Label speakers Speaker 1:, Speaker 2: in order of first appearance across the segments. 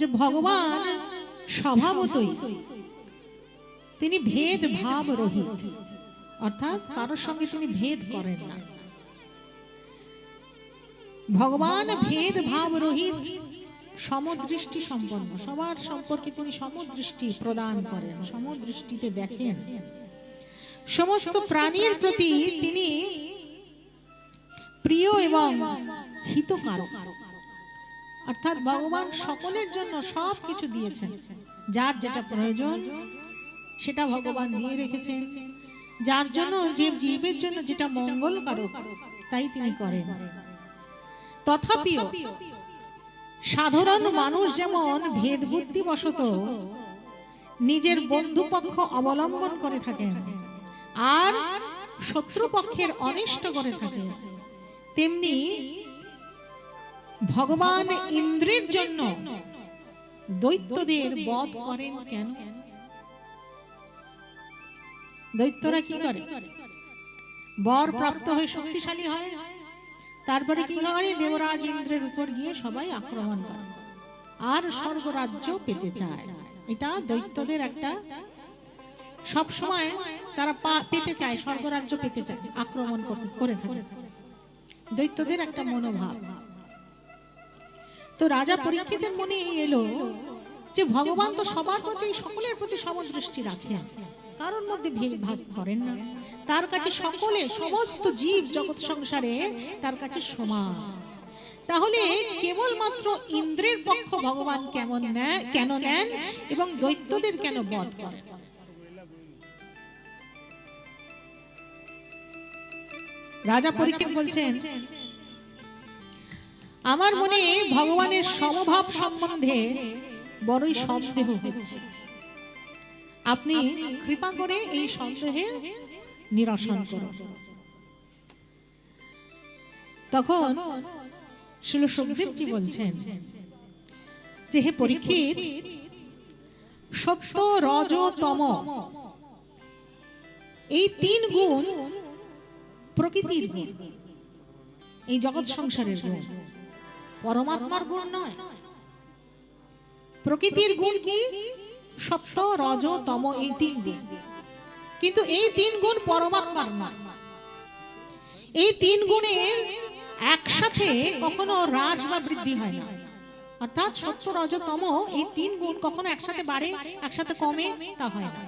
Speaker 1: যে ভগবান স্বভাবতই তিনি ভেদ ভাব রহিত। অর্থাৎ কারোর সঙ্গে তিনি ভেদ করেন না। ভগবান ভেদ ভাব রহিত, সমদৃষ্টি সম্পন্ন। সবার সম্পর্কে তিনি সমদৃষ্টি প্রদান করেন, সমদৃষ্টিতে দেখেন। সমস্ত প্রাণীর প্রতি তিনি প্রিয় এবং হিতকারক। অর্থাৎ ভগবান সকলের জন্য সব কিছু দিয়েছেন। যার যেটা প্রয়োজন, সেটা ভগবান দিয়ে রেখেছেন। যার জন্য যে জীবের জন্য যেটা মঙ্গলকারক, তাই তিনি করেন। তথাপিও সাধারণ মানুষ যেমন ভেদ বুদ্ধি বশত নিজের বন্ধুপক্ষ অবলম্বন করে থাকেন, আর শত্রুপক্ষের অনিষ্ট করে থাকে তেমনি ভগবান ইন্দ্রের জন্য দৈত্যদের বধ করেন কেন? দৈত্যরা কি করে? বর প্রাপ্ত হয়ে শক্তিশালী হয়। তারপরে কি হয়? দেবরাজ ইন্দ্রের উপর গিয়ে সবাই আক্রমণ করে। আর স্বর্গরাজ্য পেতে চায়। এটা দৈত্যদের একটা সব সময় তারা পেতে চায়, স্বর্গরাজ্য পেতে চায়, আক্রমণ করে থাকে। দৈত্যদের একটা মনোভাব। তো রাজা পরীক্ষিতের মনে এলো যে ভগবান তো সবার প্রতি, সকলের প্রতি সমদৃষ্টি রাখেন। কারোর মধ্যে ভেদভাব করেন না। তার কাছে সকলে, সমস্ত জীব জগৎ সংসারে তার কাছে সমান। তাহলে কেবলমাত্র ইন্দ্রের পক্ষ ভগবান কেমন কেন নেন এবং দৈত্যদের কেন বধ করেন? রাজা পরীক্ষিত বলছেন আমার মনে ভগবানের সমভাব সম্বন্ধে বড়ই সন্দেহ হচ্ছে। আপনি কৃপা করে এই সন্দেহের নিরসন করুন। তখন শিল সুখদেবজি বলছেন যে হে পরীক্ষিত সত্য রজ তম। এই তিন গুণ প্রকৃতির গুণ। এই জগৎ সংসারের গুণ। পরমাত্মার গুণ নয়। প্রকৃতির গুণ কি? সত্য, রজ, তম, এই তিন গুণ। কিন্তু এই তিন গুণ পরমাত্মার নয় এই তিন গুণের একসাথে কখনো হ্রাস বা বৃদ্ধি হয় না। অর্থাৎ সত্য, রজ, তম, এই তিন গুণ কখনো একসাথে বাড়ে, একসাথে কমে তা হয় না।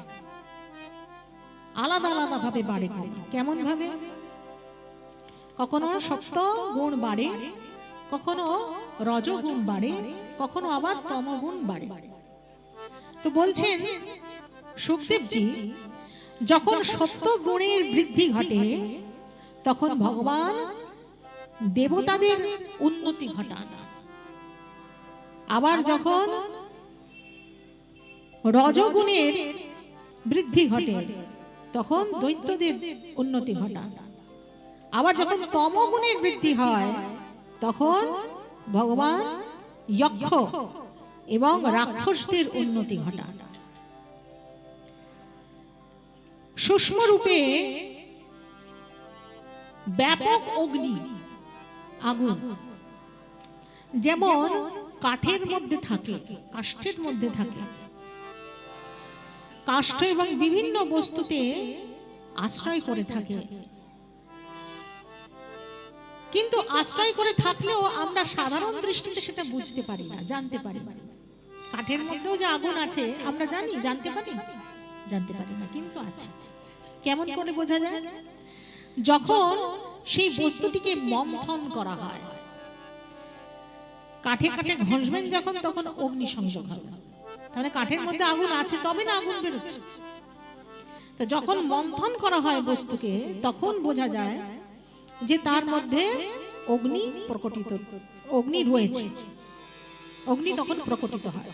Speaker 1: আলাদা আলাদা ভাবে বাড়ে কেমন ভাবে? কখনো সত্য গুণ বাড়ে কখনো রজগুণ বাড়ে কখনো আবার তমগুণ বাড়ে তো বলছেন, সুখদেবজি, যখন সত্য গুণের বৃদ্ধি ঘটে, তখন ভগবান দেবতাদের উন্নতি ঘটান। আবার যখন রজগুণের বৃদ্ধি ঘটে, তখন দৈত্যদের উন্নতি ঘটান। আবার যখন তমগুণের বৃদ্ধি হয় তখন ভগবান যক্ষ এবং রাক্ষসদের উন্নতি ঘটান। সূক্ষ্ম রূপে ব্যাপক অগ্নি আগুন, যেমন কাঠের মধ্যে থাকে, কাষ্ঠের মধ্যে থাকে। কাষ্ঠ এবং বিভিন্ন বস্তুতে আশ্রয় করে থাকে। কিন্তু আশ্রয় করে থাকলেও আমরা সাধারণ দৃষ্টিতে সেটা বুঝতে পারি না, জানতে পারি কাঠের মধ্যেও যে আগুন আছে, আমরা জানি, জানতে পারি জানতে পারি না, কিন্তু আছে। কেমন করে বোঝা যায়? যখন সেই বস্তুটিকে মন্থন করা হয়, কাঠে কাঠে ঘষবেন যখন, তখন অগ্নি সংযোগ হবে। তাহলে কাঠের মধ্যে আগুন আছে, তবে না আগুন বেরোচ্ছে। তো যখন মন্থন করা হয় বস্তুকে, তখন বোঝা যায় যে তার মধ্যে অগ্নি প্রকটিত, অগ্নি রয়েছে। অগ্নি তখন প্রকটিত হয়।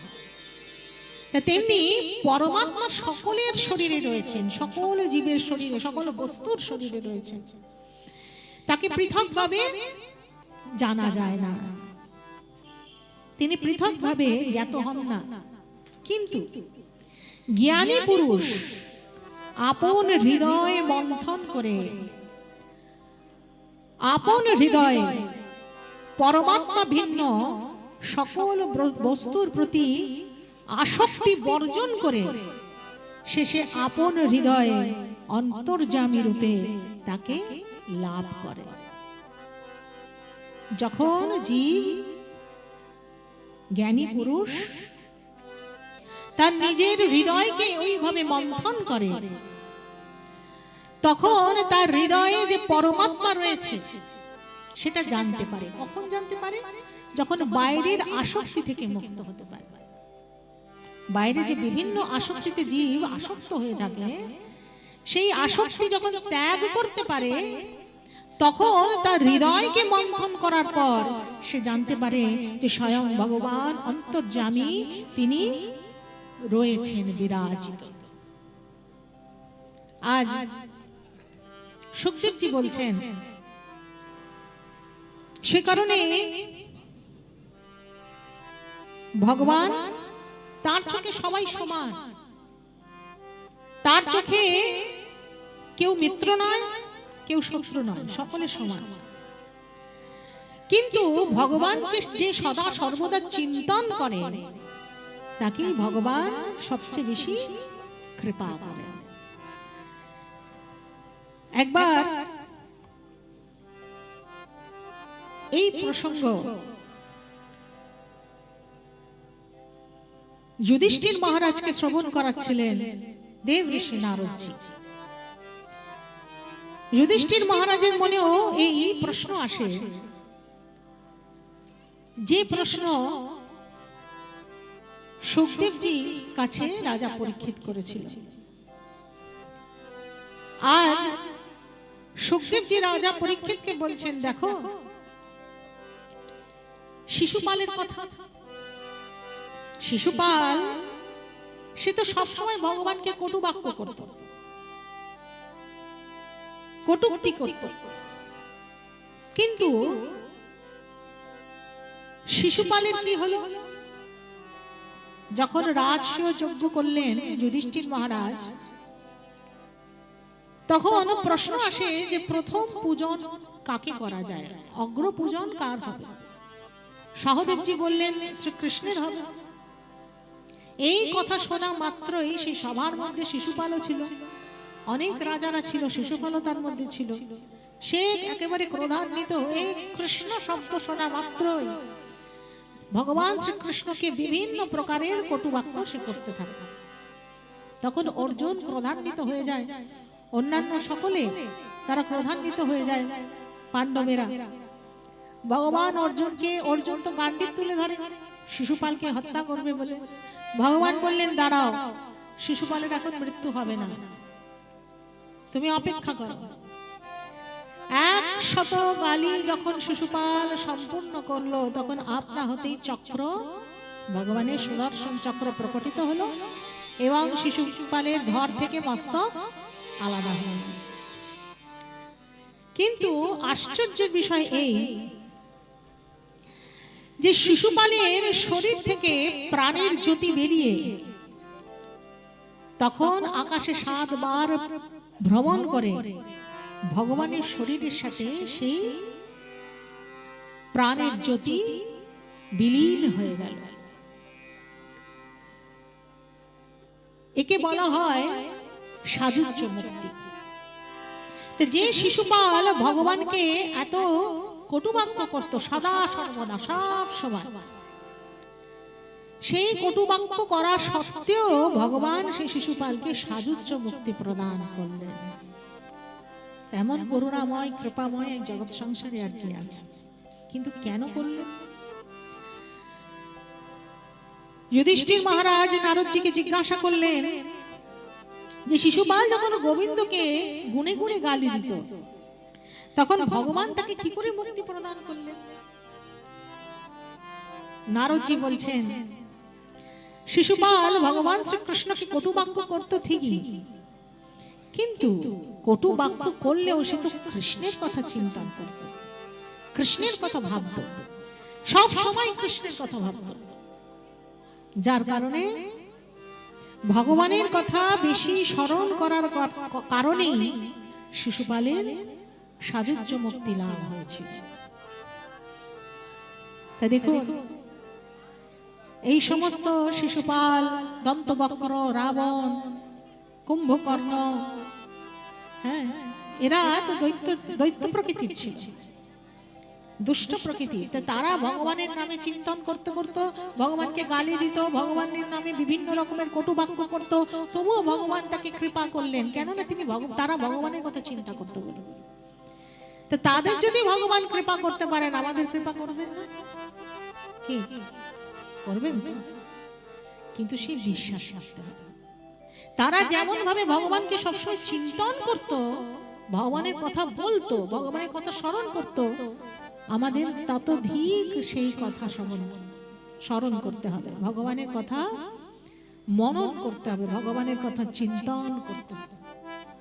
Speaker 1: তেমনি পরমাত্মা সকলের শরীরে রয়েছেন, সকল জীবের শরীরে, সকল বস্তুর শরীরে রয়েছেন। তাকে পৃথকভাবে জানা যায় না। তিনি পৃথকভাবে জ্ঞাত হন না। কিন্তু জ্ঞানী পুরুষ আপন হৃদয় মন্থন করে আপন হৃদয়ে। পরমাত্মা ভিন্ন। সকল বস্তুর প্রতি আসক্তি বর্জন করে শেষে আপন হৃদয়ে অন্তর্জামী রূপে তাকে লাভ করে। যখন জীব জ্ঞানী পুরুষ তার নিজের হৃদয়কে ওইভাবে মন্থন করে তখন তার হৃদয়ে যে পরমাত্মা রয়েছে, সেটা জানতে পারে। কখন জানতে পারে? যখন বাইরের আসক্তি থেকে মুক্ত হতে পারে। বাইরে যে বিভিন্ন আসক্তিতে জীব আসক্ত হয়ে থাকে, সেই আসক্তি যখন ত্যাগ করতে পারে, তখন তার হৃদয়কে মন্থন করার পর সে জানতে পারে যে স্বয়ং ভগবান অন্তর্যামী তিনি রয়েছেন বিরাজিত। আজ সুখদেবজি বলছেন। সে কারণে ভগবান তার চোখে সবাই সমান। তার চোখে কেউ মিত্র নয় কেউ শত্রু নয় সকলে সমান। কিন্তু ভগবানকে যে সদা সর্বদা চিন্তন করে তাকেই ভগবান সবচেয়ে বেশি কৃপা করে একবার এই প্রসঙ্গ যুধিষ্ঠির মহারাজকে শ্রবণ করাচ্ছিলেন দেব ঋষি নারদজি। যুধিষ্ঠির মহারাজের মনেও এই প্রশ্ন আসে। যে প্রশ্ন সুখদেবজি কাছে রাজা পরীক্ষিত করেছিল আজ সুখদেবজি রাজা পরীক্ষিতকে বলছেন, দেখো, শিশুপালের কথা। শিশুপাল, সে তো সবসময় ভগবানকে কটু বাক্য করত। কটুক্তি করত। কিন্তু শিশুপালের কি হলো? যখন রাজস্ব যজ্ঞ করলেন যুধিষ্ঠির মহারাজ তখন প্রশ্ন আসে যে প্রথম পূজন কাকে করা যায়? অগ্র পূজন কার হবে? সহদেবজি বললেন, শ্রীকৃষ্ণের হবে। এই কথা শোনা মাত্রই সেই সভার মধ্যে শিশুপালও ছিল। অনেক রাজারা ছিল, শিশুপালও তার মধ্যে ছিল। সে একেবারে ক্রোধান্বিত হয়ে কৃষ্ণ শব্দ শোনা মাত্রই ভগবান শ্রীকৃষ্ণকে বিভিন্ন প্রকারের কটুবাক্য সে করতে থাকে। তখন অর্জুন ক্রোধান্বিত হয়ে যায়। অন্যান্য সকলে তারা ক্রোধান্বিত হয়ে যায়, পাণ্ডবেরা। ভগবান অর্জুনকে অর্জুন তো গান্ডিব তুলে ধরে, শিশুপালকে হত্যা করবে বলে। ভগবান বললেন, দাঁড়াও, শিশুপালের এখন মৃত্যু হবে না। তুমি অপেক্ষা করো। এক শত গালি যখন শিশুপাল সম্পূর্ণ করল, তখন আপনা হতেই চক্র, ভগবানের সুদর্শন চক্র প্রকটিত হলো এবং শিশুপালের ধর থেকে মস্তক আলাদা হলো কিন্তু আশ্চর্যের বিষয় এই যে শিশুপালের শরীর থেকে প্রাণের জ্যোতি বেরিয়ে তখন আকাশে সাতবার ভ্রমণ করে। ভগবানের শরীরের সাথে সেই প্রাণের জ্যোতি বিলীন হয়ে গেল। একে বলা হয় সাজুজ্য মুক্তি। যে শিশুপাল ভগবানকে এত কটুবাক্য করত, সদা সর্বদা, সব সময়। সেই কটুবাক্য করা সত্ত্বেও ভগবান সেই শিশুপালকে সাজুজ্য মুক্তি প্রদান করলেন। এমন করুণাময়, কৃপাময় এক জগৎ সংসারে আর কি আছে? কিন্তু কেন করলেন? যুধিষ্ঠির মহারাজ নারদজিকে জিজ্ঞাসা করলেন যে শিশুপাল যখন গোবিন্দকে গুনে গুনে গালি দিত, তখন ভগবান তাকে কি করে মুক্তি প্রদান করলেন? নারদজি বলছেন, শিশুপাল ভগবান শ্রীকৃষ্ণকে কটু বাক্য করত ঠিকই, কিন্তু কটু বাক্য করলেও সে তো কৃষ্ণের কথা চিন্তা করত, কৃষ্ণের কথা ভাবত, সব সময় কৃষ্ণের কথা ভাবত। যার কারণে ভগবানের কথা বেশি স্মরণ করার ক- কারণেই শিশুপালের সাজুজ্য মুক্তি লাভ হয়েছিল তা দেখুন, এই সমস্ত শিশুপাল, দন্তবক্র, রাবণ, কুম্ভকর্ণ হ্যাঁ এরা তো দৈত্য দৈত্য প্রকৃতির ছিল। দুষ্ট প্রকৃতি। তারা ভগবানের নামে চিন্তন করতে করতে ভগবানকে গালি দিত, ভগবানের নামে বিভিন্ন রকমের কটু বাক্য করত। তবুও ভগবান তাকে কৃপা করলেন। কেননা তিনি তারা ভগবানের কথা চিন্তা করতে বলে। তো তাদের যদি ভগবান কৃপা করতে পারেন, আমাদের কৃপা করবেন না? কি? করবেন তো। কিন্তু সেই বিশ্বাস রাখতে হবে। তারা যেমন ভাবে ভগবানকে সবসময় চিন্তন করত, ভগবানের কথা বলতো, ভগবানের কথা স্মরণ করত আমাদের ততধিক সেই কথা স্মরণ স্মরণ করতে হবে। ভগবানের কথা মনন করতে হবে, ভগবানের কথা চিন্তন করতে হবে।